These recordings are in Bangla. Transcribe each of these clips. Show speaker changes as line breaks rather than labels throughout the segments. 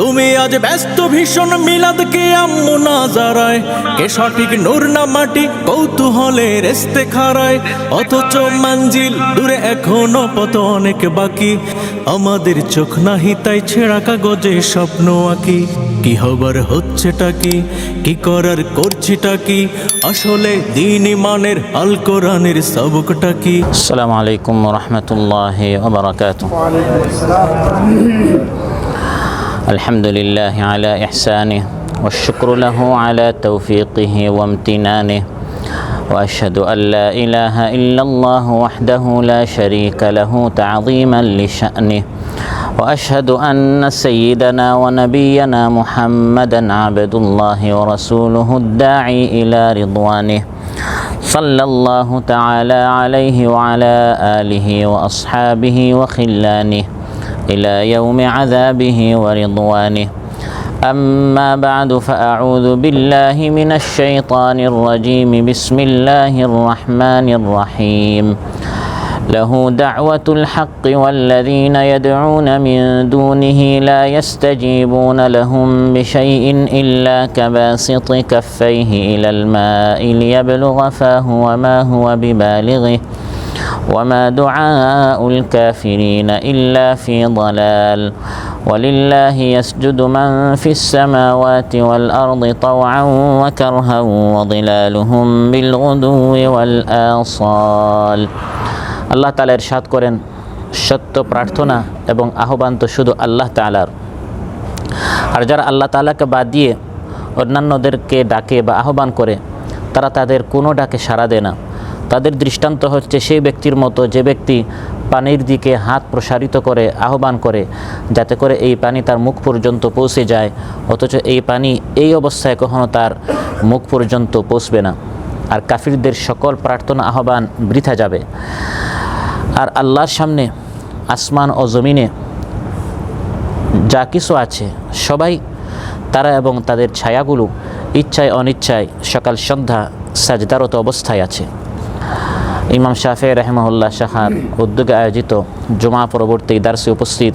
তুমি আজ ব্যস্ত ভীষণ মিলাদ কে আম্মু না জারায়। কে সঠিক নূর না মাটি কৌতূহলে রেস্তে খারায় অথচ মঞ্জিল দূরে এখনও পত অনেক বাকি। আমাদের চোখ নাহি তাই ছেঁড়া কাগজে স্বপ্ন আঁকি। কি হবার হচ্ছেটা কি? কি করার করছিটা কি? আসলে দিন ইমানের আল কোরআনের সবকটা কি?
আসসালামু আলাইকুম রহমতুল্লাহ الحمد لله على إحسانه والشكر له على توفيقه وامتنانه وأشهد أن لا إله إلا الله وحده لا شريك له تعظيما لشأنه وأشهد أن سيدنا ونبينا محمدا عبد الله ورسوله الداعي إلى رضوانه صلى الله تعالى عليه وعلى آله وأصحابه وخلانه. إلى يوم عذابه ورضوانه. أما بعد فأعوذ بالله من الشيطان الرجيم. بسم الله الرحمن الرحيم. له دعوة الحق والذين يدعون من دونه لا يستجيبون لهم بشيء إلا كباسط كفيه إلى الماء ليبلغ فاه وما هو ببالغه. وما دعاء الكافرين إلا في ضلال ولله يسجد من في السماوات والأرض طوعا وكرها وظلالهم بالغدو والآصال আল্লাহ তালা ইরশাদ করেন সত্য প্রার্থনা এবং আহ্বান তো শুধু আল্লাহ তালার আর যারা আল্লাহ তালাকে বাদ দিয়ে অন্যান্যদেরকে ডাকে বা আহ্বান করে তারা তাদের কোনো ডাকে সাড়া দেয় না তাদের দৃষ্টান্ত হচ্ছে সেই ব্যক্তির মতো যে ব্যক্তি পানির দিকে হাত প্রসারিত করে, আহ্বান করে, যাতে করে এই পানি তার মুখ পর্যন্ত পৌঁছে যায়, অথচ এই পানি এই অবস্থায় কখনো তার মুখ পর্যন্ত পৌঁছবে না। আর কাফিরদের সকল প্রার্থনা, আহ্বান বৃথা যাবে। আর আল্লাহর সামনে আসমান ও জমিনে যা কিছু আছে, সবাই তারা এবং তাদের ছায়াগুলো ইচ্ছায় অনিচ্ছায় সকাল সন্ধ্যা সাজদারত অবস্থায় আছে। ইমাম শাফে রহমউল্লাহ শাহার উদ্যোগে আয়োজিত জমা পরবর্তী দার্সে উপস্থিত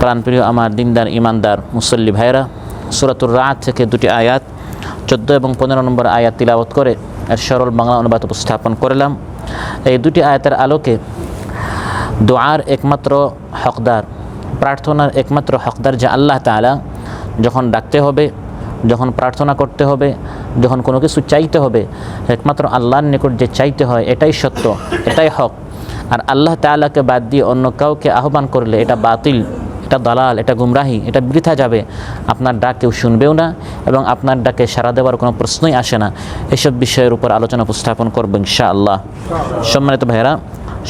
প্রাণপ্রিয় আমার দিনদার ইমানদার মুসল্লি ভাইরা সুরাতুর রাত থেকে দুটি আয়াত, চোদ্দ এবং পনেরো নম্বর আয়াত তিলাবত করে এর সরল বাংলা অনুবাদ উপস্থাপন করলাম। এই দুটি আয়াতের আলোকে দোয়ার একমাত্র হকদার, প্রার্থনার একমাত্র হকদার যে আল্লাহ তালা যখন ডাকতে হবে, যখন প্রার্থনা করতে হবে যখন কোনো কিছু চাইতে হবে, একমাত্র আল্লাহর নিকট যে চাইতে হয়, এটাই সত্য, এটাই হক। আর আল্লাহ তালাকে বাদ দিয়ে অন্য কাউকে আহ্বান করলে এটা বাতিল, এটা দালাল, এটা গুমরাহি, এটা বৃথা যাবে। আপনার ডাক কেউ শুনবেও না এবং আপনার ডাকে সাড়া দেওয়ার কোনো প্রশ্নই আসে না। এসব বিষয়ের উপর আলোচনা উপস্থাপন করব ইনশা আল্লাহ সম্মানিত ভাইয়েরা,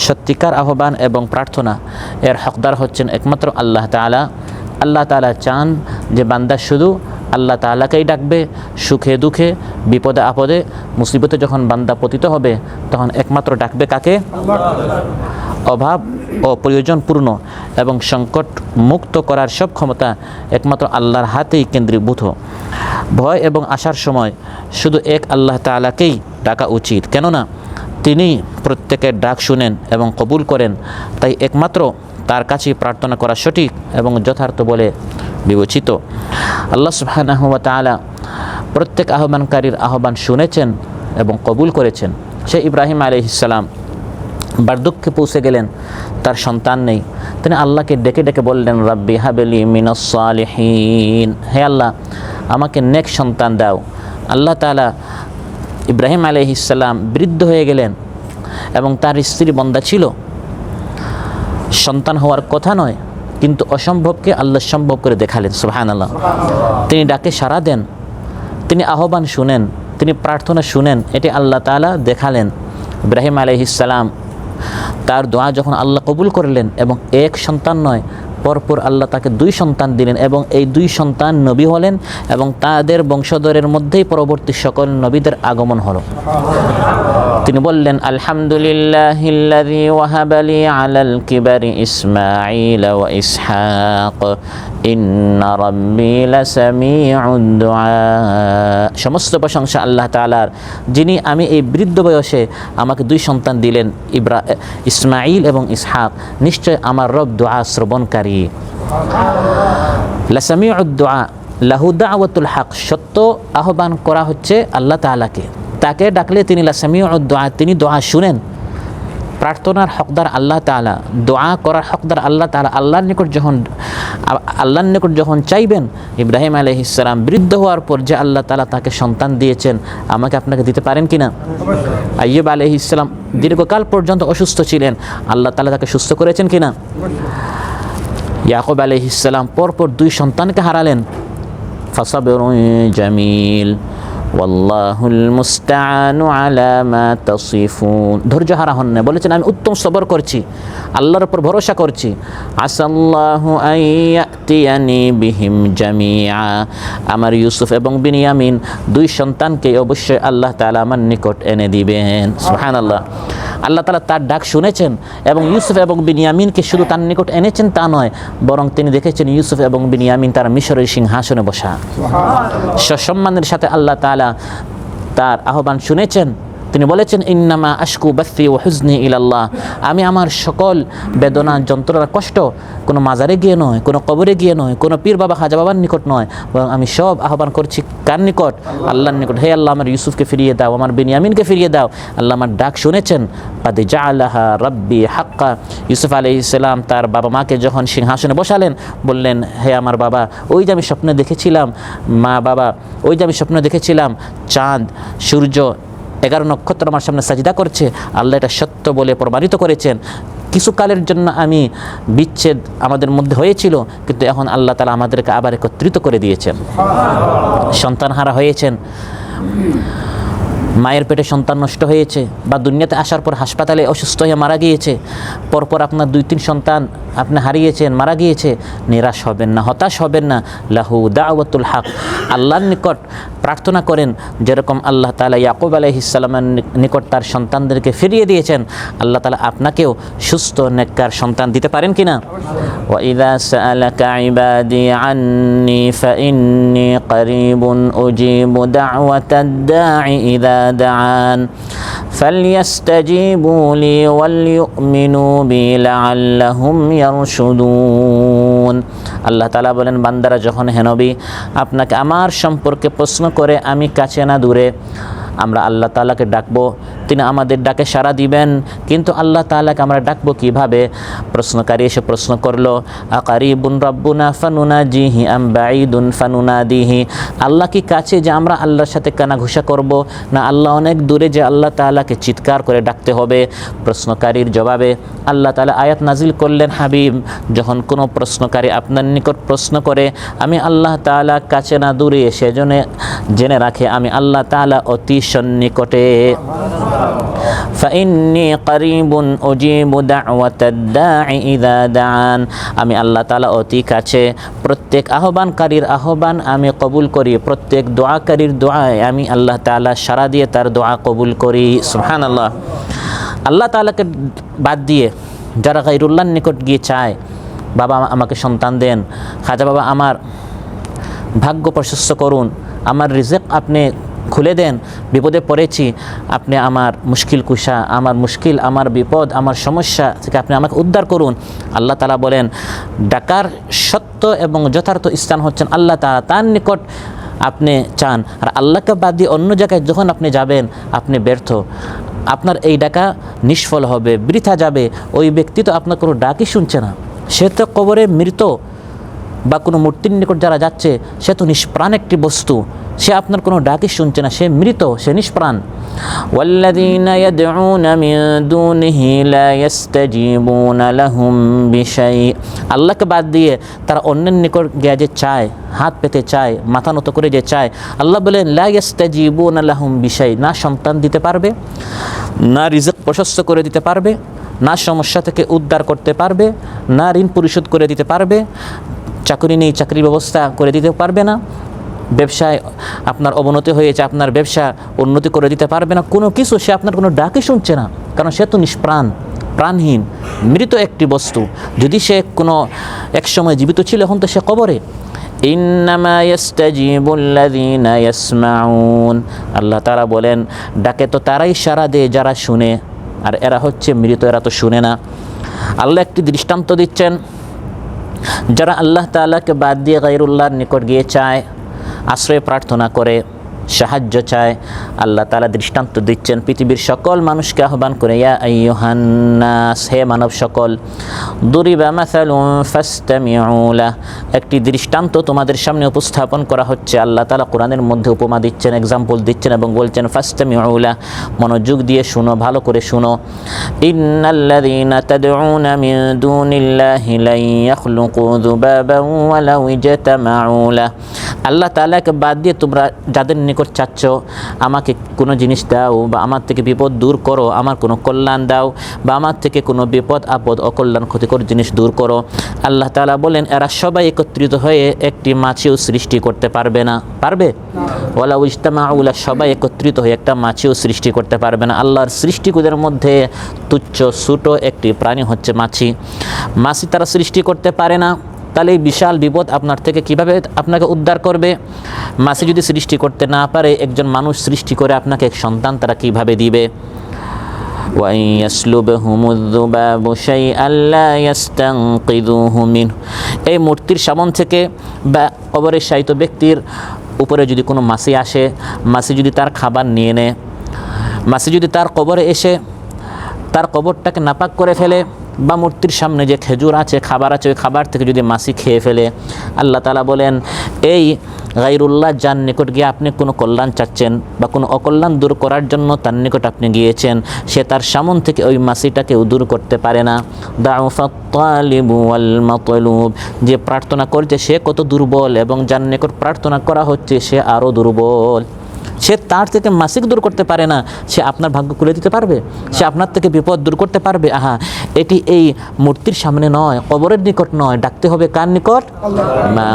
সত্যিকার আহ্বান এবং প্রার্থনা, এর হকদার হচ্ছেন একমাত্র আল্লাহ তালা আল্লাহ তালা চান যে বান্দা শুধু আল্লাহ তালাকেই ডাকবে, সুখে, দুঃখে, বিপদে, আপদে, মুসিবতে যখন বান্দা পতিত হবে, তখন একমাত্র ডাকবে কাকে? অভাব ও প্রয়োজন পূর্ণ এবং সংকট মুক্ত করার সব ক্ষমতা একমাত্র আল্লাহর হাতেই কেন্দ্রীভূত। ভয় এবং আসার সময় শুধু এক আল্লাহ তালাকেই ডাকা উচিত। কেননা, তিনি প্রত্যেকের ডাক শুনেন এবং কবুল করেন, তাই একমাত্র তার কাছেই প্রার্থনা করা সঠিক এবং যথার্থ বলে বিবেচিত। আল্লাহ সুবহানাহু ওয়া তাআলা প্রত্যেক আহ্বানকারীর আহ্বান শুনেছেন এবং কবুল করেছেন। সে ইব্রাহিম আলাইহিসসালাম বার্ধক্যে পৌঁছে গেলেন, তার সন্তান নেই। তিনি আল্লাহকে ডেকে ডেকে বললেন, রাব্বি হাবেলি মিনসালিহীন হে আল্লাহ, আমাকে নেক সন্তান দাও। আল্লাহ তাআলা ইব্রাহিম আলাইহিসসালাম বৃদ্ধ হয়ে গেলেন এবং তার স্ত্রী বন্দা ছিল। সন্তান হওয়ার কথা নয় কিন্তু অসম্ভবকে আল্লাহ সম্ভব করে দেখালেন সুহান আল্লাহ তিনি ডাকে সাড়া দেন, তিনি আহ্বান শুনেন, তিনি প্রার্থনা শুনেন, এটি আল্লাহ তালা দেখালেন। ইব্রাহিম আলহিসাল্লাম তার দোয়া যখন আল্লাহ কবুল করলেন এবং এক সন্তান নয়, পরপর আল্লাহ তাকে দুই সন্তান দিলেন এবং এই দুই সন্তান নবী হলেন এবং তাদের বংশধরের মধ্যেই পরবর্তী সকল নবীদের আগমন হলো। তিনি বললেন, আলহামদুলিল্লাহিল্লাযী ওয়াহাবালি আলাল কিবারি ইসমাঈল ওয়া ইসহাক। সমস্ত প্রশংসা আল্লাহ তাআলার। যিনি, আমি এই বৃদ্ধ বয়সে আমাকে দুই সন্তান দিলেন, ইব্রা, ইসমাঈল এবং ইসহাক। নিশ্চয় আমার রব দোয়া শ্রবণকারী। লাসামিউদ দুআ, লাহু দাওয়াতুল হক। সত্য আহ্বান করা হচ্ছে আল্লাহ তাআলাকে। তাকে ডাকলে তিনি লাসামি ও দোয়া, তিনি দোয়া শুনেন। প্রার্থনার হকদার আল্লাহ তালা দোয়া করার হকদার আল্লাহ তালা আল্লাহর নিকট যখন, আল্লাহর নিকট যখন চাইবেন, ইব্রাহিম আলহ ইসলাম বৃদ্ধ হওয়ার পর যে আল্লাহ তালা তাকে সন্তান দিয়েছেন, আমাকে আপনাকে দিতে পারেন কি না আয়ুব আলহ ইসলাম দীর্ঘকাল পর্যন্ত অসুস্থ ছিলেন, আল্লাহ তালা তাকে সুস্থ করেছেন কি না ইয়াকুব আলহ ইসলাম পরপর দুই সন্তানকে হারালেন। ফসাবের জামিল। ওয়াল্লাহুল মুস্তানু আলা মা তাসিফুন। ধৈর্য হারা হন না। বলেছেন আমি উত্তম সবর করছি আল্লাহর উপর ভরসা করছি। আসাল্লাহু আইয়াতিয়ানি বিহিম জামিয়া আমার ইউসুফ এবং বিনিয়ামিন দুই সন্তানকে অবশ্যই আল্লাহ তাআলা আমার নিকট এনে দিবেন। সুবহানাল্লাহ। আল্লাহ তালা তার ডাক শুনেছেন এবং ইউসুফ এবং বিনিয়ামিনকে শুধু তার নিকট এনেছেন তা নয় বরং তিনি দেখেছেন ইউসুফ এবং বিনিয়ামিন তার মিশরের সিংহাসনে বসা। সসম্মানের সাথে আল্লাহ তালা তার আহ্বান শুনেছেন। তিনি বলেছেন, ইন্নামা আশকু বাসি ও হুজনি ইলাল্লাহ। আমি আমার সকল বেদনা, যন্ত্রণা, কষ্ট কোনো মাজারে গিয়ে নয়, কোনো কবরে গিয়ে নয়, কোনো পীর বাবা হাজা বাবার নিকট নয়, বরং আমি সব আহ্বান করছি কার নিকট? আল্লাহর নিকট। হে আল্লাহ, আমার ইউসুফকে ফিরিয়ে দাও, আমার বিনিয়ামিনকে ফিরিয়ে দাও। আল্লাহ আমার ডাক শুনেছেন পাদে জা আল্লাহা রব্বি হাক্কা। ইউসুফ আলি ইসলাম তার বাবা মাকে যখন সিংহাসনে বসালেন, বললেন, হে আমার বাবা, ওই যে আমি স্বপ্নে দেখেছিলাম, মা বাবা, ওই যে আমি স্বপ্নে দেখেছিলাম, চাঁদ, সূর্য, এগারো নক্ষত্র আমার সামনে সাজিদা করছে। আল্লাহ এটা সত্য বলে প্রমাণিত করেছেন। কিছু কালের জন্য আমি বিচ্ছেদ আমাদের মধ্যে হয়েছিল, কিন্তু এখন আল্লাহ তালা আমাদেরকে আবার একত্রিত করে দিয়েছেন। সন্তানহারা হয়েছেন। মায়ের পেটে সন্তান নষ্ট হয়েছে বা দুনিয়াতে আসার পর হাসপাতালে অসুস্থ হয়ে মারা গিয়েছে পরপর আপনার দুই তিন সন্তান আপনি হারিয়েছেন মারা গিয়েছে নিরাশ হবেন না হতাশ হবেন না লাহু দাওয়াতুল হক আল্লাহর নিকট প্রার্থনা করেন যেরকম আল্লাহ তালা ইয়াকুব আলহিসাল্লামের নিকট তার সন্তানদেরকে ফিরিয়ে দিয়েছেন আল্লাহ তালা আপনাকেও সুস্থ নেককার সন্তান দিতে পারেন কি না وإذا سألك عبادي عني فإني قريب أجيب دعوة الداع إذا دعان فليستجيبوا لي وليؤمنوا بي لعلهم يرشدون আল্লাহ তালা বলেন বান্দারা যখন হেনবি আপনাকে আমার সম্পর্কে প্রশ্ন করে আমি কাছে না দূরে আমরা আল্লাহ তালাকে ডাকবো তিনি আমাদের ডাকে সাড়া দিবেন। কিন্তু আল্লাহ তালাকে আমরা ডাকবো কীভাবে? প্রশ্নকারী এসে প্রশ্ন করল, আকারিবুন রব্বুনা ফানুনা জিহি আম বাঈদুন ফানুনা দিহি আল্লাহ কি কাছে যে আমরা আল্লাহর সাথে কানা ঘুষা করব? না আল্লাহ অনেক দূরে যে আল্লাহ তালাকে চিৎকার করে ডাকতে হবে? প্রশ্নকারীর জবাবে, আল্লাহ তালা আয়াত নাজিল করলেন, হাবিব, যখন কোনো প্রশ্নকারী আপনার নিকট প্রশ্ন করে, আমি আল্লাহ তালা কাছে না দূরে, সেজন্য জেনে রাখে, আমি আল্লাহ তালা অতি সন্নিকটে। فإني قريب أجيب دعوة الداعي إذا دعان আমি আল্লাহ তালা অতি কাছে প্রত্যেক আহ্বানকারীর আহ্বান আমি কবুল করি প্রত্যেক দোয়াকারীর দোয়ায় আমি আল্লাহ তালা সারা দিয়ে তার দোয়া কবুল করি সুহান আল্লাহ আল্লাহ তালাকে বাদ দিয়ে যারা গাইরুল্লাহর নিকট গিয়ে চায় বাবা আমাকে সন্তান দেন খাজা বাবা আমার ভাগ্য প্রশস্ত করুন আমার রিজেক আপনি খুলে দেন, বিপদে পড়েছি, আপনি আমার মুশকিল কুশা, আমার মুশকিল, আমার বিপদ, আমার সমস্যা থেকে আপনি আমাকে উদ্ধার করুন। আল্লাহ তালা বলেন, ডাকার সত্য এবং যথার্থ স্থান হচ্ছেন আল্লাহ তালা তার নিকট আপনি চান। আর আল্লাহকে বাদ দিয়ে অন্য জায়গায় যখন আপনি যাবেন, আপনি ব্যর্থ। আপনার এই ডাকা নিষ্ফল হবে, বৃথা যাবে। ওই ব্যক্তি তো আপনার কোনো ডাকই শুনছে না। সে তো কবরে মৃত বা কোনো মূর্তির নিকট যারা যাচ্ছে, সে তো নিষ্প্রাণ একটি বস্তু। সে আপনার কোনো ডাকই শুনছে না সে মৃত সে নিষ্প্রাণ والذين يدعون من دونه لا يستجيبون لهم بشيء আল্লাহকে বাদ দিয়ে তারা অন্যের নিকট গিয়ে যে চায় হাত পেতে চায় মাথা নত করে যে চায় আল্লাহ বলেন লা ইয়াস্তাজিবুনা লাহুম বিশাই না সন্তান দিতে পারবে না রিজক প্রশস্ত করে দিতে পারবে না সমস্যা থেকে উদ্ধার করতে পারবে না ঋণ পরিশোধ করে দিতে পারবে চাকরি নেই চাকরির ব্যবস্থা করে দিতে পারবে না ব্যবসায় আপনার অবনতি হয়েছে, আপনার ব্যবসা উন্নতি করে দিতে পারবে না, কোনো কিছু সে আপনার কোনো ডাকই শুনছে না, কারণ সে তো নিষ্প্রাণ, প্রাণহীন, মৃত একটি বস্তু। যদি সে কোনো এক সময় জীবিত ছিল, এখন তো সে কবরে। আল্লাহ তারা বলেন, ডাকে তো তারাই সারা দেয় যারা শুনে, আর এরা হচ্ছে মৃত, এরা তো শুনে না। আল্লাহ একটি দৃষ্টান্ত দিচ্ছেন, যারা আল্লাহ তাআলাকে বাদ দিয়ে গাইরুল্লাহর নিকট গিয়ে চায় আশ্রয় প্রার্থনা করে সাহায্য চায়। আল্লাহ তালা দৃষ্টান্ত দিচ্ছেন পৃথিবীর সকল মানুষকে আহ্বান করে, ইয়া হে মানব সকল, দুরিবা একটি দৃষ্টান্ত তোমাদের সামনে উপস্থাপন করা হচ্ছে। আল্লাহ তালা কোরআনের মধ্যে উপমা দিচ্ছেন এক্সাম্পল দিচ্ছেন এবং বলছেন ফাস্তামিউলা মনোযোগ দিয়ে শুনো, ভালো করে শুনো। আল্লাহ তাআলাকে বাদ দিয়ে তোমরা যাদের নিকট চাচ্ছ, আমাকে কোনো জিনিস দাও বা আমার থেকে বিপদ দূর করো, আমার কোনো কল্যাণ দাও বা আমার থেকে কোনো বিপদ, আপদ, অকল্যাণ, ক্ষতিকর জিনিস দূর করো। আল্লাহ তালা বলেন, এরা সবাই একত্রিত হয়ে একটি মাছিও সৃষ্টি করতে পারবে না। পারবে? ওয়ালা ইজতামাউলা সবাই একত্রিত হয়ে একটা মাছিও সৃষ্টি করতে পারবে না। আল্লাহর সৃষ্টিকুদের মধ্যে তুচ্ছ ছোটো একটি প্রাণী হচ্ছে মাছি। মাছি তারা সৃষ্টি করতে পারে না। তাহলে এই বিশাল বিপদ আপনার থেকে কিভাবে আপনাকে উদ্ধার করবে মাসি যদি সৃষ্টি করতে না পারে একজন মানুষ সৃষ্টি করে আপনাকে এক সন্তান তারা কিভাবে দিবে وإن يسلبهم الذباب شيئا لا يستنقذوه منه এই মূর্তির সামন থেকে বা কবরের সাহিত্য ব্যক্তির উপরে যদি কোনো মাসি আসে মাসি যদি তার খাবার নিয়ে নেয় মাসি যদি তার কবরে এসে তার কবরটাকে নাপাক করে ফেলে বা মূর্তির সামনে যে খেজুর আছে, খাবার আছে, ওই খাবার থেকে যদি মাসি খেয়ে ফেলে, আল্লাহ তালা বলেন, এই গাইরুল্লাহ যার নিকট গিয়ে আপনি কোনো কল্যাণ চাচ্ছেন বা কোনো অকল্যাণ দূর করার জন্য তার নিকট আপনি গিয়েছেন, সে তার সামন থেকে ওই মাসিটাকেও দূর করতে পারে না। দাউফাত্তালিবু যে প্রার্থনা করছে সে কত দুর্বল এবং যার নিকট প্রার্থনা করা হচ্ছে সে আরও দুর্বল। সে তার থেকে মাসিক দূর করতে পারে না, সে আপনার ভাগ্য খুলে দিতে পারবে। সে আপনার থেকে বিপদ দূর করতে পারবে। আহা, এটি এই মূর্তির সামনে নয়, কবরের নিকট নয়। ডাকতে হবে কার নিকট? মা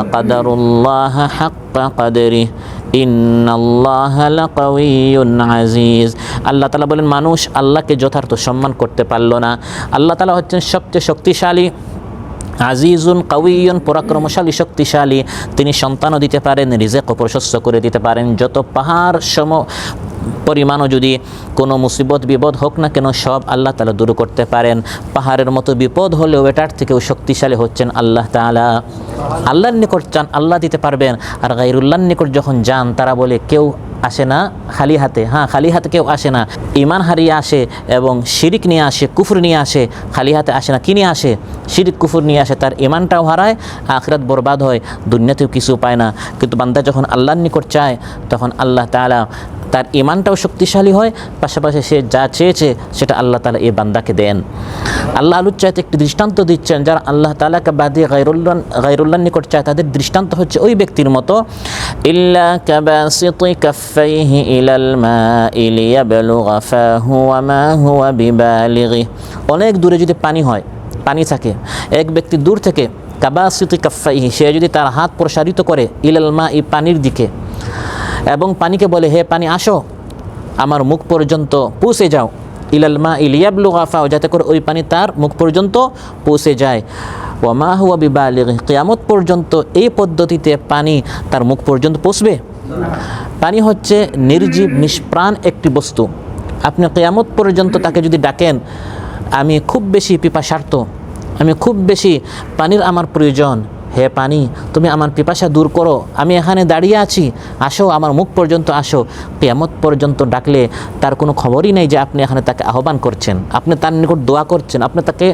আজিজ। আল্লাহ তালা বলেন, মানুষ আল্লাহকে যথার্থ সম্মান করতে পারল না। আল্লাহ তালা হচ্ছেন সবচেয়ে শক্তিশালী। আজিজুন কাউইয়ন, পরাক্রমশালী, শক্তিশালী। তিনি সন্তানও দিতে পারেন রিজেক প্রশস্ত করে দিতে পারেন। যত পাহাড় সম পরিমাণও যদি কোনো মুসিবত, বিপদ হোক না কেন, সব আল্লাহ তালা দূর করতে পারেন। পাহাড়ের মতো বিপদ হলেও এটার থেকেও শক্তিশালী হচ্ছেন আল্লাহ তালা। আল্লাহর নিকট চান, আল্লাহ দিতে পারবেন। আর গাইরুল্লাহর নিকট যখন যান, তারা বলে, কেউ আসে না, খালি হাতে। হ্যাঁ খালি হাতে কেউ আসে না। ইমান হারিয়ে আসে এবং শিরিক নিয়ে আসে, কুফর নিয়ে আসে, খালি হাতে আসে না। কি নিয়ে আসে? শিরিক, কুফর নিয়ে আসে, তার ইমানটাও হারায়, আখরাত বরবাদ হয়, দুনিয়াতেও কিছু পায় না। কিন্তু বান্দা যখন আল্লাহর নিকট চায়, তখন আল্লাহ তাআলা তার ইমানটাও শক্তিশালী হয়, পাশাপাশি সে যা চেয়েছে, সেটা আল্লাহ তালা এই বান্দাকে দেন। আল্লাহ আলুর চাইতে একটি দৃষ্টান্ত দিচ্ছেন, যারা আল্লাহ তালাকে বাদিয়ে গাইরুল্লাহ গাইরুল্লাহ নিকট চায়, তাদের দৃষ্টান্ত হচ্ছে ওই ব্যক্তির মতো কাবাসিতি কাফাইহি ইলাল মাই লিয়াবলুগা ফাহু ওয়া মা হুয়া বিবালিগি অনেক দূরে যদি পানি হয়, পানি থাকে, এক ব্যক্তি দূর থেকে কাবাসিতি কাফাইহি, সে যদি তার হাত প্রসারিত করে ইলাল মা ই পানির দিকে এবং পানিকে বলে, হে পানি, আসো, আমার মুখ পর্যন্ত পৌঁছে যাও। ইলাল মা ইলিয়াবলু গাফাও যাতে করে ওই পানি তার মুখ পর্যন্ত পৌঁছে যায়। ওমা হুয়া বিবালিগ, কিয়ামত পর্যন্ত এই পদ্ধতিতে পানি তার মুখ পর্যন্ত পৌঁছবে? পানি হচ্ছে নির্জীব নিষ্প্রাণ একটি বস্তু। আপনি কিয়ামত পর্যন্ত তাকে যদি ডাকেন, আমি খুব বেশি পিপাসার্থ, আমি খুব বেশি পানির আমার প্রয়োজন। হে পানি, তুমি আমার পিপাসা দূর করো। আমি এখানে দাঁড়িয়ে আছি। আসো, আমার মুখ পর্যন্ত আসো। কেয়ামত পর্যন্ত ডাকলে তার কোনো খবরই নেই যে আপনি এখানে তাকে আহ্বান করছেন। আপনি তার নিকট দোয়া করছেন। আপনি তাকে,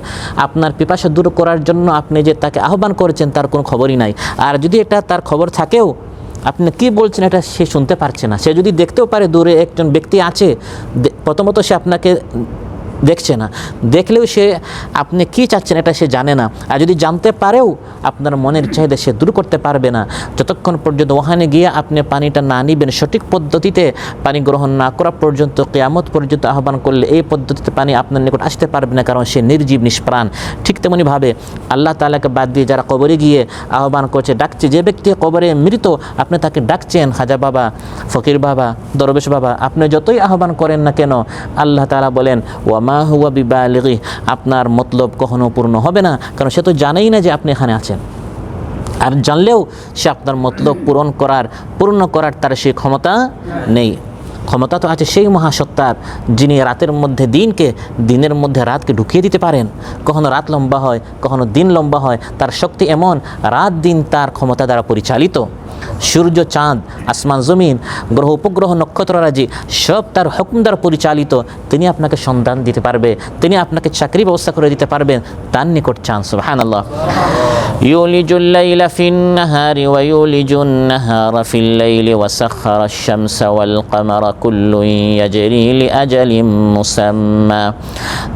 আপনার পিপাসা দূর করার জন্য আপনি যে তাকে আহ্বান করেছেন তার কোনো খবরই নাই। আর যদি এটা তার খবর থাকেও, আপনি কি বলছেন এটা সে শুনতে পারছে না। সে যদি দেখতেও পারে দূরে একজন ব্যক্তি আছে প্রথমত সে আপনাকে দেখছে না। দেখলেও সে আপনি কি চাচ্ছেন এটা সে জানে না। আর যদি জানতে পারেও আপনার মনের চাহিদা সে দূর করতে পারবে না। যতক্ষণ পর্যন্ত ওখানে গিয়ে আপনি পানিটা না নিবেন, সঠিক পদ্ধতিতে পানি গ্রহণ না করা পর্যন্ত কেয়ামত পর্যন্ত আহ্বান করলে এই পদ্ধতিতে পানি আপনার নিকট আসতে পারবে না, কারণ সে নির্জীব, নিষ্প্রাণ। ঠিক তেমনিভাবে আল্লাহ তালাকে বাদ দিয়ে যারা কবরে গিয়ে আহ্বান করছে, ডাকছে, যে ব্যক্তি কবরে মৃত, আপনি তাকে ডাকছেন, খাজা বাবা, ফকির বাবা, দরবেশ বাবা, আপনি যতই আহ্বান করেন না কেন, আল্লাহ তালা বলেন ওয়ামা হুয়া বিবালিগি, আপনার মতলব কখনো পূর্ণ হবে না, কারণ সে তো জানেই না যে আপনি এখানে আছেন। আর জানলেও সে আপনার মতলব পূরণ করার, পূর্ণ করার তার সেই ক্ষমতা নেই। ক্ষমতা তো আছে সেই মহাসত্তার, যিনি রাতের মধ্যে দিনকে, দিনের মধ্যে রাতকে ঢুকিয়ে দিতে পারেন। কখনো রাত লম্বা হয়, কখনো দিন লম্বা হয়, তার শক্তি এমন, রাত দিন তার ক্ষমতা দ্বারা পরিচালিত। সূর্য চাঁদ আসমান জমিন গ্রহ উপগ্রহ নক্ষত্ররাজি সব তার হুকুম দ্বারা পরিচালিত তিনি আপনাকে সন্ধান দিতে পারবে তিনি আপনাকে চাকরি ব্যবস্থা করে দিতে পারবেন তার নিকট চান সুবহান আল্লাহ يولج الليل في النهار ويولج النهار في الليل وسخر الشمس والقمر كل يجري لأجل مسمى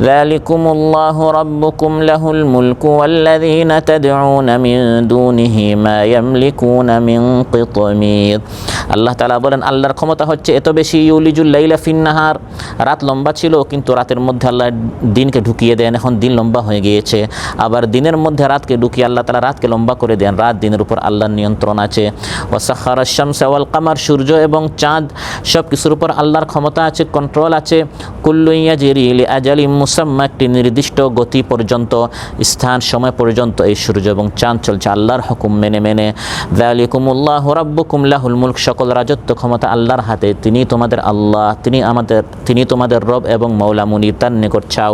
ذلكم الله ربكم له الملك والذين تدعون من دونه ما يملكون من قطمير আল্লাহ তালা বলেন, আল্লাহর ক্ষমতা হচ্ছে এত বেশি, ইউলিজুল লাইলা ফিন্নাহার। রাত লম্বা ছিল, কিন্তু রাতের মধ্যে আল্লাহ দিনকে ঢুকিয়ে দেন। এখন দিন লম্বা হয়ে গিয়েছে। আবার দিনের মধ্যে রাতকে ঢুকিয়ে আল্লাহ তালা রাতকে লম্বা করে দেন। রাত দিনের উপর আল্লাহর নিয়ন্ত্রণ আছে। ওয়াসাখার শামস ওয়াল কামার, সূর্য এবং চাঁদ সব কিছুর উপর আল্লাহর ক্ষমতা আছে কন্ট্রোল আছে। কুল্লুইয়া জেরিলি আজালি মুসাম্মা, একটি নির্দিষ্ট গতি পর্যন্ত, স্থান, সময় পর্যন্ত এই সূর্য এবং চাঁদ চলছে আল্লাহর হুকুম মেনে মেনে। দালিকুমুল্লাহ রাব্বুকুম লাহুল মুলক সকল রাজত্ব ক্ষমতা আল্লাহর হাতে, তিনি তোমাদের আল্লাহ, তিনি আমাদের, তিনি তোমাদের রব এবং মৌলা মুনি তার নিকট চাও।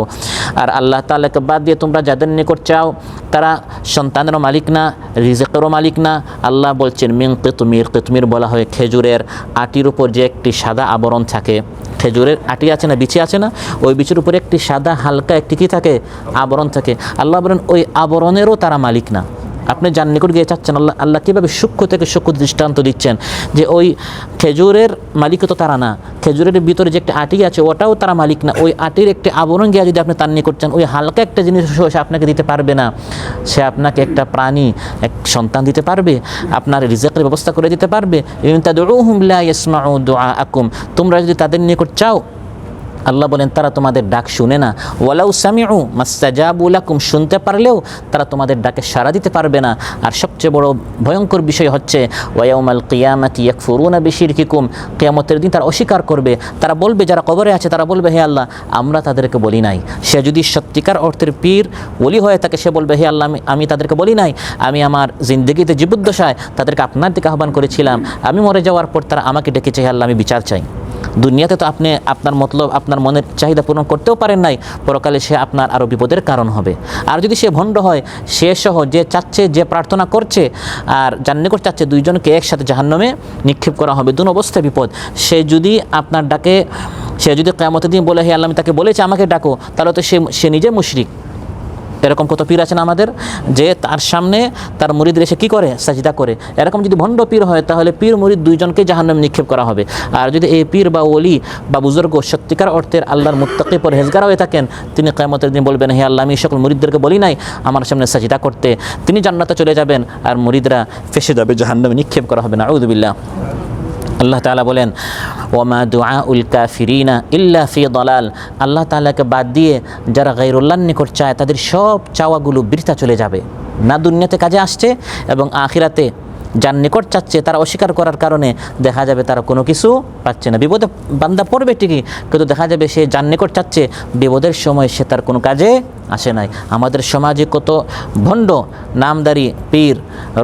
আর আল্লাহ তাআলাকে বাদ দিয়ে তোমরা যাদের নিকট চাও, তারা সন্তানেরও মালিক না, রিজেকেরও মালিক না। আল্লাহ বলছেন মিং কেতুমির কেতুমির বলা হয় খেজুরের আটির উপর যে একটি সাদা আবরণ থাকে। খেজুরের আটি আছে না, বিচি আছে না? ওই বিচির উপরে একটি সাদা হালকা একটি কী থাকে? আবরণ থাকে। আল্লাহ বলেন, ওই আবরণেরও তারা মালিক না। আপনি যার নিকট গিয়ে চাচ্ছেন, আল্লাহ আল্লাহ কীভাবে সূক্ষ্ম থেকে সূক্ষ্ম দৃষ্টান্ত দিচ্ছেন যে ওই খেজুরের মালিক তো তারা না, খেজুরের ভিতরে যে একটা আটি আছে ওটাও তারা মালিক না, ওই আটির একটি আবরণ গিয়ে যদি আপনি তার নিকট চান ওই হালকা একটা জিনিস সে আপনাকে দিতে পারবে না। সে আপনাকে একটা প্রাণী, এক সন্তান দিতে পারবে, আপনার রিজেকের ব্যবস্থা করে দিতে পারবে। আকুম তোমরা যদি তাদের নিকট চাও আল্লাহ বলেন, তারা তোমাদের ডাক শুনে না। ওয়ালাউ সামিউ মাস্তাজাবুলাকুম শুনতে পারলেও তারা তোমাদের ডাকে সাড়া দিতে পারবে না। আর সবচেয়ে বড় ভয়ঙ্কর বিষয় হচ্ছে ওয়াউমাল কিয়ামাতি ইয়াকফুরুনা বিশিরকিকুম, কিয়ামতের দিন তারা অস্বীকার করবে। তারা বলবে, যারা কবরে আছে তারা বলবে, হে আল্লাহ, আমরা তাদেরকে বলি নাই। সে যদি সত্যিকার অর্থের পীর, ওলি হয়ে থাকে সে বলবে, হে আল্লাহ, আমি- আমি তাদেরকে বলি নাই। আমি আমার জিন্দগিতে জীবদ্দশায় তাদেরকে আপনার দিকে আহ্বান করেছিলাম। আমি মরে যাওয়ার পর তারা আমাকে ডেকেছে, হে আল্লাহ, আমি বিচার চাই। দুনিয়াতে তো আপনি আপনার মতলব, আপনার মনের চাহিদা পূরণ করতেও পারেন নাই, পরকালে সে আপনার আরও বিপদের কারণ হবে। আর যদি সে ভণ্ড হয়, সে সহ যে চাচ্ছে, যে প্রার্থনা করছে, আর যার নিকট চাচ্ছে দুইজনকে একসাথে জাহান্নামে নিক্ষেপ করা হবে, দুন অবস্থায় বিপদ। সে যদি আপনার ডাকে, সে যদি কেমতের দিন বলে, হে আল্লাহ তাকে বলেছে, আমাকে ডাকো, তাহলে তো সে সে নিজে মুশরিক। এরকম কত পীর আছেন আমাদের? যে তার সামনে তার মুরিদ এসে কী করে? সাজদা করে। এরকম যদি ভণ্ড পীর হয়, তাহলে পীর মুরিদ দুইজনকে জাহান্নাম নিক্ষেপ করা হবে। আর যদি এই পীর বা ওলি বা বুজুর্গ সত্যিকার অর্থের আল্লাহর মুত্তাকি পর হেজগার হয়ে থাকেন, তিনি কেমতের দিন বলবেন, হে আল্লাহ, আমি সকল মুরিদদেরকে বলি নাই, আমার সামনে সাজদা করতে। তিনি জান্নাতে চলে যাবেন, আর মুরিদরা ফেসে যাবে, জাহান্নামে নিক্ষেপ করা হবে। না আউদুবিল্লাহ আল্লাহ তালা বলেন, ওমা দোয়া উল কাফিরিনা ইল্লা ফি দলাল। আল্লাহ তালাকে বাদ দিয়ে যারা গাইরুল্লাহর নিকট চায়, তাদের সব চাওয়াগুলো বৃথা চলে যাবে। না দুনিয়াতে কাজে আসছে এবং আখিরাতে যার নিকট চাচ্ছে তারা অস্বীকার করার কারণে দেখা যাবে তারা কোনো কিছু পাচ্ছে না। বিপদে বান্দা পড়বে ঠিকই, কিন্তু দেখা যাবে সে যার নিকট চাচ্ছে, বিপদের সময় সে তার কোনো কাজে আসে নাই। আমাদের সমাজে কত ভণ্ড, নামদারি, পীর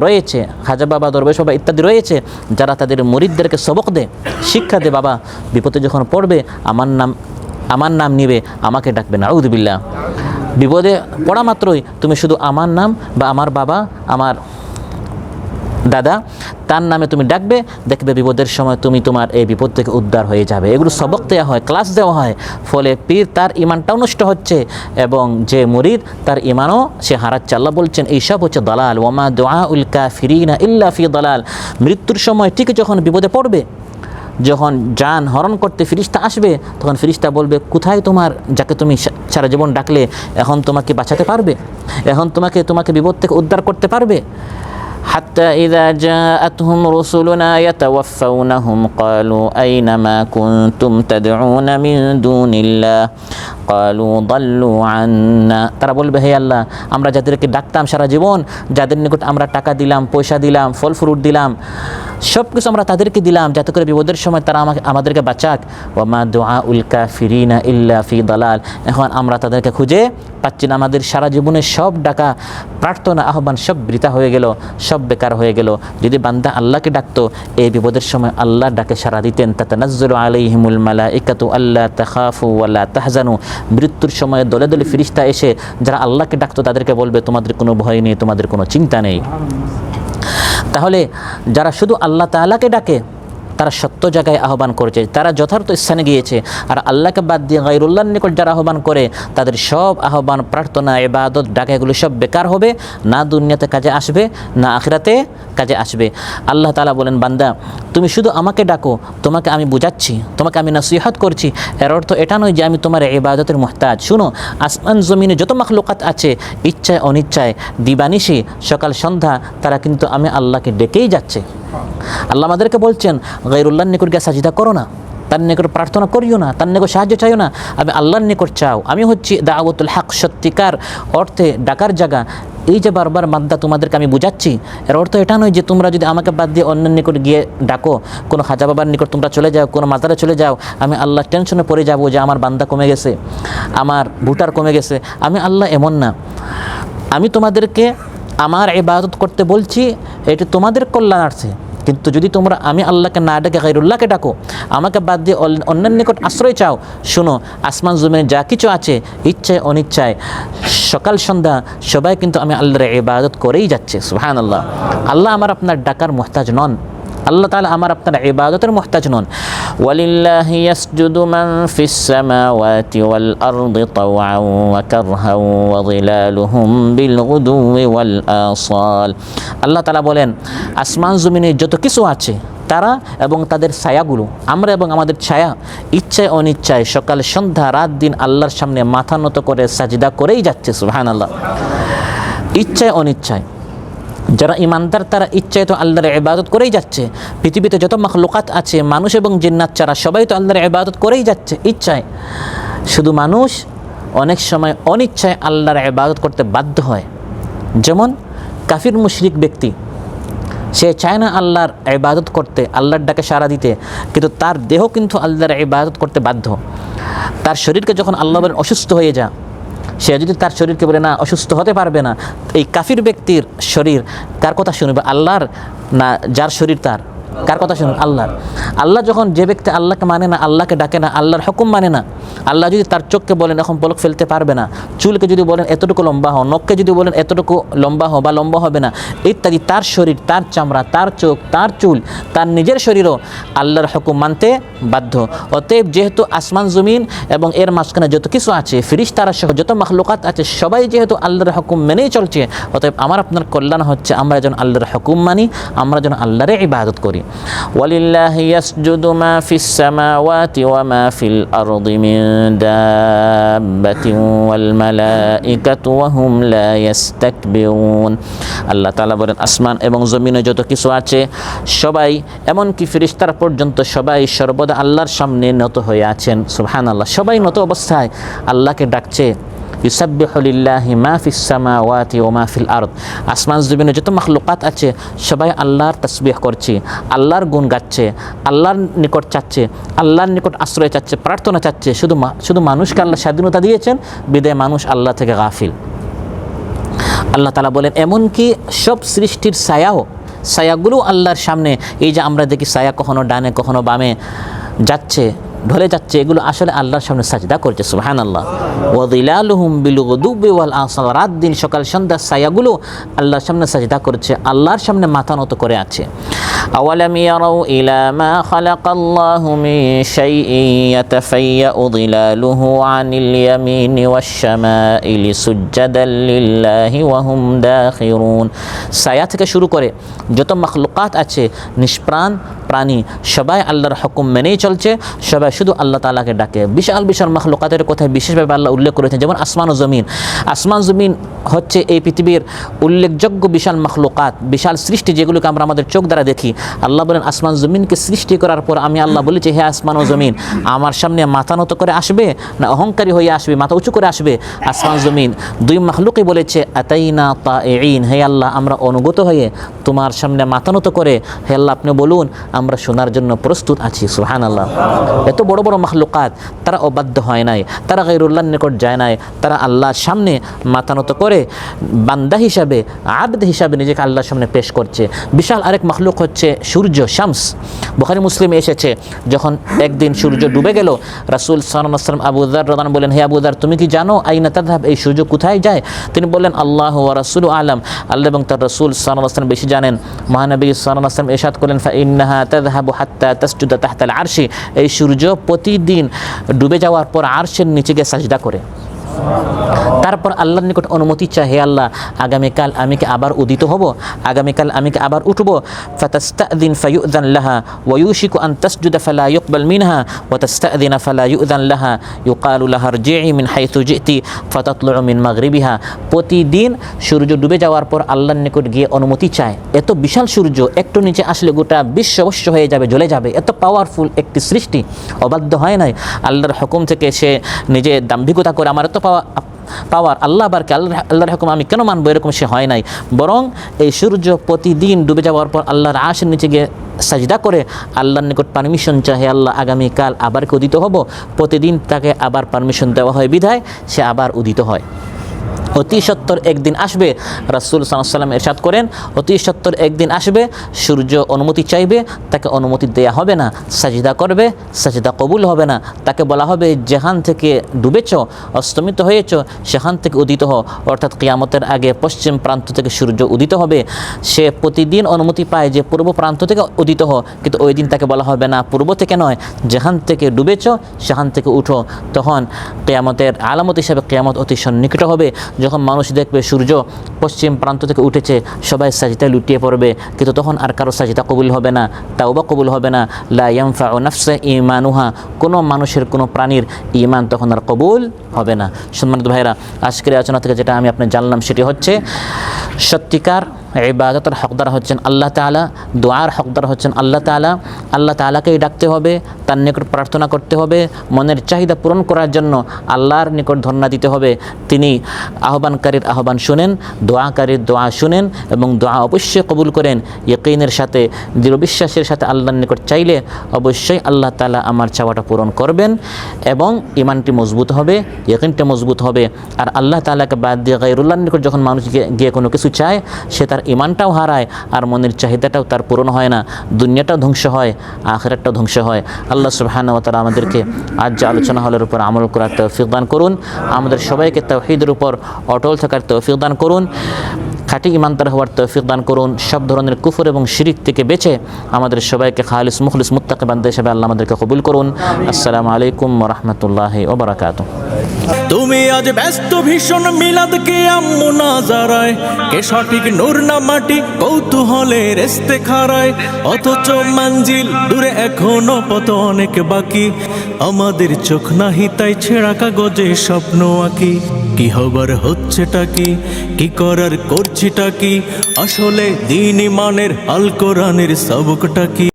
রয়েছে খাজা বাবা, দরবেশ বাবা ইত্যাদি রয়েছে, যারা তাদের মরিদদেরকে সবক দেয়, শিক্ষা দে বাবা, বিপদে যখন পড়বে, আমার নাম আমার নাম নিবে, আমাকে ডাকবে না। আউদুবিল্লা বিপদে পড়া মাত্রই তুমি শুধু আমার নাম বা আমার বাবা, আমার দাদা, তার নামে তুমি ডাকবে, দেখবে বিপদের সময় তুমি তোমার এই বিপদ থেকে উদ্ধার হয়ে যাবে। এগুলো সবক দেওয়া হয়, ক্লাস দেওয়া হয়। ফলে পীর তার ইমানটাও নষ্ট হচ্ছে এবং যে মরিদ, তার ইমানও সে হারাচ্ছে। আল্লাহ বলছেন, এইসব হচ্ছে দালাল। ওমা দোয়া উল কাফিরিনা ইল্লা ফি দালাল। মৃত্যুর সময় ঠিক যখন বিপদে পড়বে, যখন যান হরণ করতে ফিরিস্তা আসবে, তখন ফিরিস্তা বলবে, কোথায় তোমার যাকে তুমি সারা জীবন ডাকলে? এখন তোমাকে বাঁচাতে পারবে? এখন তোমাকে তোমাকে বিপদ থেকে উদ্ধার করতে পারবে? حتى إذا جاءتهم رسلنا يتوفونهم قالوا أين ما كنتم تدعون من دون الله؟ কালু দাল্লু আন্না তারা বলবে, হে আল্লাহ, আমরা যাদেরকে ডাকতাম সারা জীবন, যাদের নিকট আমরা টাকা দিলাম, পয়সা দিলাম, ফল ফ্রুট দিলাম সব কিছু আমরা তাদেরকে দিলাম, যাতে করে বিপদের সময় তারা আমাকে, আমাদেরকে বাঁচাক। ওমা দোয়া উল্কা ফিরিনা ইল্লা ফি দালাল। এখন আমরা তাদেরকে খুঁজে পাচ্ছি না। আমাদের সারা জীবনের সব ডাকা প্রার্থনা, আহ্বান সব বৃথা হয়ে গেল, সব বেকার হয়ে গেল। যদি বান্দা আল্লাহকে ডাকতো, এই বিপদের সময় আল্লাহ ডাকে সারা দিতেন। তাতে নজরুল আলিহিমুল মালা ইকাতু আল্লাহ তাহাফু আল্লাহ তাহজানু। মৃত্যুর সময়ে দলে দলে ফিরিস্তা এসে যারা আল্লাহকে ডাকতো তাদেরকে বলবে, তোমাদের কোনো ভয় নেই, তোমাদের কোনো চিন্তা নেই। তাহলে যারা শুধু আল্লাহ তাআলাকে ডাকে তারা সত্য জায়গায় আহ্বান করেছে। তারা যথার্থ স্থানে গিয়েছে। আর আল্লাহকে বাদ দিয়ে গাইরুল্লাহর নিকট যারা আহ্বান করে, তাদের সব আহ্বান, প্রার্থনা এবাদত ডাকা এগুলো সব বেকার হবে। না দুনিয়াতে কাজে আসবে, না আখিরাতে কাজে আসবে। আল্লাহ তালা বলেন, বান্দা, তুমি শুধু আমাকে ডাকো, তোমাকে আমি বুঝাচ্ছি, তোমাকে আমি নসিহত করছি। এর অর্থ এটা নয় যে আমি তোমার ইবাদতের মোহতাজ। শুনো, আসমান জমিনে যত মাখলুকাত আছে, ইচ্ছায় অনিচ্ছায়, দিবানিশি সকাল সন্ধ্যা, তারা কিন্তু আমি আল্লাহকে ডেকেই যাচ্ছে। আল্লাহ আমাদেরকে বলছেন গৈরুল্লাহর নিকট গিয়ে সাজিদা করো না, তার নিকট প্রার্থনা করিও না, তার নিকট সাহায্য চাইও না, আমি আল্লাহর নিকট চাও। আমি হচ্ছি দা দাওয়াতুল হক, সত্যিকার অর্থে ডাকার জায়গা। এই যে বারবার মাদ্দা তোমাদেরকে আমি বুঝাচ্ছি, এর অর্থ এটা নয় যে তোমরা যদি আমাকে বাদ দিয়ে অন্যের নিকট গিয়ে ডাকো, কোনো খাজা বাবার নিকট তোমরা চলে যাও, কোনো মাজারে চলে যাও, আমি আল্লাহ টেনশনে পড়ে যাব যে আমার বান্দা কমে গেছে, আমার ভোটার কমে গেছে, আমি আল্লাহ এমন না। আমি তোমাদেরকে আমার ইবাদত করতে বলছি, এটা তোমাদের কল্যাণার্থে কিন্তু যদি তোমরা আমি আল্লাহকে না ডেকে গাইরুল্লাহকে ডাকো, আমাকে বাদ দিয়ে অন্যের নিকট আশ্রয় চাও, শুনো, আসমান জমিনে যা কিছু আছে, ইচ্ছায় অনিচ্ছায়, সকাল সন্ধ্যা, সবাই কিন্তু আমি আল্লাহর ইবাদত করেই যাচ্ছে সুহান আল্লাহ আল্লাহ আমার আপনার ডাকার মোহতাজ নন। আল্লাহ তাআলা আমার আপনার ইবাদতের মোহতাজ নন। ওয়ালিল্লাহি ইয়াসজুদু মান ফিস সামাওয়াতি ওয়াল আরদি তাওআন ওয়া কারহান ওয়া যিলালুহুম বিল গুদুই ওয়াল আসাল। আল্লাহ তাআলা বলেন, আসমান, জমিনে যত কিছু আছে, তারা এবং তাদের ছায়াগুলো, আমরা এবং আমাদের ছায়া, ইচ্ছায় অনিচ্ছায় সকাল, সন্ধ্যা, রাত, দিন আল্লাহর সামনে মাথা নত করে সাজিদা করেই যাচ্ছে, সুবহানাল্লাহ। ইচ্ছায় অনিচ্ছায়। যারা ইমানদার, তারা ইচ্ছায় তো আল্লাহর ইবাদত করেই যাচ্ছে। পৃথিবীতে যত মখলুকাত আছে, মানুষ এবং জিন্নাত ছাড়া সবাই তো আল্লাহর ইবাদত করেই যাচ্ছে, ইচ্ছায়। শুধু মানুষ অনেক সময় অনিচ্ছায় আল্লাহর ইবাদত করতে বাধ্য হয়। যেমন কাফির মুশরিক ব্যক্তি, সে চায় না আল্লাহর ইবাদত করতে, আল্লাহর ডাকে সাড়া দিতে, কিন্তু তার দেহ কিন্তু আল্লাহর ইবাদত করতে বাধ্য। তার শরীরকে যখন আল্লাহ অসুস্থ হয়ে যা সে যদি তার শরীরকে বলে, না, অসুস্থ হতে পারবে না, এই কাফির ব্যক্তির শরীর কার কথা শুনবে আল্লাহর, না, যার শরীর তার। কার কথা শুনুন? আল্লাহর। আল্লাহ যখন যে ব্যক্তি আল্লাহকে মানে না, আল্লাহকে ডাকে না, আল্লাহর হুকুম মানে না, আল্লাহ যদি তার চোখকে বলেন, এখন পলক ফেলতে পারবে না, চুলকে যদি বলেন, এতটুকু লম্বা হও, নখকে যদি বলেন, এতটুকু লম্বা হও বা লম্বা হবে না, ইত্যাদি, তার শরীর, তার চামড়া, তার চোখ, তার চুল, তার নিজের শরীরও আল্লাহর হুকুম মানতে বাধ্য। অতএব যেহেতু আসমান জমিন এবং এর মাঝখানে যত কিছু আছে ফিরিস তারা সহ যত মখলুকাত আছে, সবাই যেহেতু আল্লাহর হুকুম মেনেই চলছে, অতএব আমার আপনার কল্যাণ হচ্ছে, আমরা যেন আল্লাহর হুকুম মানি, আমরা যেন আল্লাহরে ইবাদত করি। ওয়ালিল্লাহি ইয়াসজুদু মা ফিস সামাওয়াতি ওয়া মা ফিল আরদি মিন দাব্বাতিন ওয়াল মালাইকাতু ওয়া হুম লা ইস্তাকবিরুন আল্লাহ তাআলা বলেন, আসমান এবং জমিনে যত কিছু আছে, সবাই, এমনকি ফিরিস্তার পর্যন্ত সবাই সর্বদা আল্লাহর সামনে নত হয়ে আছেন। সুবহানাল্লাহ, সবাই নত অবস্থায় আল্লাহকে ডাকছে। ইউসাব্বিহুলিল্লাহি মা ফিস সামাওয়াতি ওয়া মা ফিল আরদ। আসমান জমিনে যত মাখলুকাত আছে, সবাই আল্লাহর তাসবিহ করছে, আল্লাহর গুণ গাচ্ছে, আল্লাহর নিকট চাচ্ছে, আল্লাহর নিকট আশ্রয় চাচ্ছে, প্রার্থনা চাচ্ছে, শুধু শুধু মানুষকে আল্লাহ স্বাধীনতা দিয়েছেন, বিদায় মানুষ আল্লাহ থেকে গাফিল। আল্লাহ তালা বলেন, এমনকি সব সৃষ্টির ছায়াও, ছায়াগুলো আল্লাহর সামনে, এই যে আমরা দেখি ছায়া কখনো ডানে, কখনো বামে যাচ্ছে ঢলে যাচ্ছে, এগুলো আসলে আল্লাহর সামনে সাজদা করছে সুহান আল্লাহ ওয়াদিলালুহুম বিলুগুদুবি ওয়াল রাত দিন সকাল সন্ধ্যা সায়াগুলো আল্লাহর সামনে সাজদা করছে, আল্লাহর সামনে মাথা নত করে আছে। أولم يروا إلى ما خلق الله من شيء يتفيأ ظلاله عن اليمين والشمائل سجدا لله وهم داخرون ছায়া থেকে শুরু করে যত মখলুকাত আছে নিষ্প্রাণ প্রাণী সবাই আল্লাহর হুকুম মেনেই চলছে সবাই শুধু আল্লাহ তালাকে ডাকে বিশাল বিশাল মখলুকাতের কথায় বিশেষভাবে আল্লাহ উল্লেখ করেছেন যেমন আসমান ও জমিন আসমান জমিন হচ্ছে এই পৃথিবীর উল্লেখযোগ্য বিশাল মখলুকাত বিশাল সৃষ্টি যেগুলোকে আমরা আমাদের চোখ দ্বারা দেখি আল্লাহ বলেন, আসমান জমিনকে সৃষ্টি করার পর আমি আল্লাহ বলেছি হে আসমান ও জমিন, আমার সামনে মাথা নত করে আসবে না অহংকারী হয়ে আসবে, মাথা উঁচু করে আসবে? আসমান জমিন, দুই মখলুকই বলেছে, আতাইনা তা এইন হে আল্লাহ, আমরা অনুগত হয়ে তোমার সামনে মাথা নত করে, হে আল্লাহ, আপনি বলুন, আমরা শোনার জন্য প্রস্তুত আছি সুহান আল্লাহ এত বড় বড় মখলুকাত, তারা অবাধ্য হয় নাই, তারা গৈরুল্লাহর নিকট যায় নাই, তারা আল্লাহর সামনে মাথা নত করে, বান্দা হিসাবে, আবদ হিসাবে নিজেকে আল্লাহর সামনে পেশ করছে। বিশাল আরেক মখলুক হচ্ছে সূর্য, শামস। বুখারি, মুসলিমে এসেছে, যখন একদিন সূর্য ডুবে গেল, রাসুল সালাম আবুদার রদান বলেন হে আবুদার তুমি কি জানো আইনা তাধাব এই সূর্য কোথায় যায়? তিনি বললেন, আল্লাহ ও রাসুল আলম। আল্লাহ এবং তার রসুল সালাম বেশি জানেন। মহানবী সালাম এরশাদ করলেন, ফাইন্নাহা তাহতাল আরশি। এই সূর্য প্রতিদিন ডুবে যাওয়ার পর আরশের নিচে গিয়ে সাজদা করে। তারপর আল্লাহর নিকট অনুমতি চায় হে আল্লাহ, আগামীকাল আমি কি আবার উদিত হব? আগামীকাল আমি কি আবার উঠব? ফাতাস্তাদিন ফায়ুদান লাহা ওয়ুশিকু আন তাসজুদা ফালা ইউকবাল মিনহা ওয়া তাস্তাদিনা ফালা ইউদান লাহা ইউকালু লাহা রজিই মিন হাইথু জিতি ফাতাতলু মিন মাগরিবিহা। প্রতিদিন সূর্য ডুবে যাওয়ার পর আল্লাহর নিকট গিয়ে অনুমতি চায় এত বিশাল সূর্য, একটু নিচে আসলে গোটা বিশ্ব অবশ্য হয়ে যাবে, জ্বলে যাবে। এত পাওয়ারফুল একটি সৃষ্টি, অবাধ্য হয় নাই? আল্লাহর হুকুম থেকে সে নিজে দাম্ভিকতা করে, আমার এত পাওয়া, পাওয়ার আল্লাহ বারকে আল্লাহ আল্লাহর হুকুম আমি কেন মানবো? এরকম সে হয় নাই। বরং এই সূর্য প্রতিদিন ডুবে যাওয়ার পর আল্লাহর আশের নিচে গিয়ে সাজদা করে আল্লাহর নিকট পারমিশন চাহে, আল্লাহ, আগামীকাল আবার উদিত হব? প্রতিদিন তাকে আবার পারমিশন দেওয়া হয়। বিধায় সে আবার উদিত হয়। অতি সত্তর একদিন আসবে, রাসুল সাল্লাম এরশাদ করেন, অতি সত্তর একদিন আসবে, সূর্য অনুমতি চাইবে, তাকে অনুমতি দেয়া হবে না, সাজিদা করবে, সাজিদা কবুল হবে না, তাকে বলা হবে যেখান থেকে ডুবেছ, অস্তমিত হয়েছ, সেখান থেকে উদিত হ অর্থাৎ কিয়ামতের আগে পশ্চিম প্রান্ত থেকে সূর্য উদিত হবে, সে প্রতিদিন অনুমতি পায় যে পূর্ব প্রান্ত থেকে উদিত হ কিন্তু ওই দিন তাকে বলা হবে না পূর্ব থেকে নয়, যেখান থেকে ডুবেছ, সেখান থেকে উঠো, তখন কেয়ামতের আলামত হিসাবে কেয়ামত অতি সন্নিকট হবে যখন মানুষ দেখবে সূর্য পশ্চিম প্রান্ত থেকে উঠেছে, সবাই সাজিতায় লুটিয়ে পড়বে। কিন্তু তখন আর কারও সাজিতা কবুল হবে না তাওবা কবুল হবে না। লা ইয়ামফা ও নাফসে ইমানুহা কোনো মানুষের, কোনো প্রাণীর ইমান তখন আর কবুল হবে না। সম্মানিত ভাইরা আজকের আলোচনা থেকে যেটা আমি আপনি জানলাম সেটি হচ্ছে, সত্যিকার ইবাদতের হকদার হচ্ছেন আল্লাহ তাআলা, দোয়ার হকদার হচ্ছেন আল্লাহ তাআলা। আল্লাহ তাআলাকেই ডাকতে হবে, তার নিকট প্রার্থনা করতে হবে, মনের চাহিদা পূরণ করার জন্য আল্লাহর নিকট ধর্ণা দিতে হবে। তিনি আহ্বানকারীর আহ্বান শুনেন, দোয়াকারীর দোয়া শুনেন এবং দোয়া অবশ্যই কবুল করেন। ইয়কিনের সাথে, দৃঢ় বিশ্বাসের সাথে আল্লাহর নিকট চাইলে অবশ্যই আল্লাহ তালা আমার চাওয়াটা পূরণ করবেন এবং ইমানটি মজবুত হবে, ইয়কিনটি মজবুত হবে। আর আল্লাহ তালাকে বাদ দিয়ে গাইরুল্লাহর নিকট যখন মানুষ গিয়ে- কোনো কিছু চায়, সে তার ইমানটাও হারায়, আর মনের চাহিদাটাও তার পূরণ হয় না। দুনিয়াটাও ধ্বংস হয় আখেরাটাও ধ্বংস হয়। আল্লাহ সুবহানাহু ওয়া তাআলা আমাদেরকে আজ যে আলোচনা হলের উপর আমল করার তৌফিক দান করুন। আমাদের সবাইকে তৌহিদের উপর অটল থাকার তৌফিক দান করুন, খাঁটি ইমানদার হওয়ার তৌফিক দান করুন, সব ধরনের কুফর এবং শিরিক থেকে বেঁচে আমাদের সবাইকে খালিস, মুখলিস, মুত্তাকি বান্দা হিসেবে আল্লাহ আমাদেরকে কবুল করুন। আসসালামু আলাইকুম রহমতুল্লাহ ওবরাকাতু
তুমি আজ ব্যস্ত ভীষণ মিলাদ কে আম্মু না জারায়। কে সঠিক নূর না মাটি, কৌতূহলে রেস্তে খারায় অথচ মঞ্জিল দূরে এখনও পথ অনেক বাকি। আমাদের চোখ নাহি তাই ছেঁড়া কাগজে স্বপ্ন আঁকি। কি হবার হচ্ছেটা কি? কি করার করছিটা কি? আসলে দিন ইমানের আল কোরআনের সবকটা কি?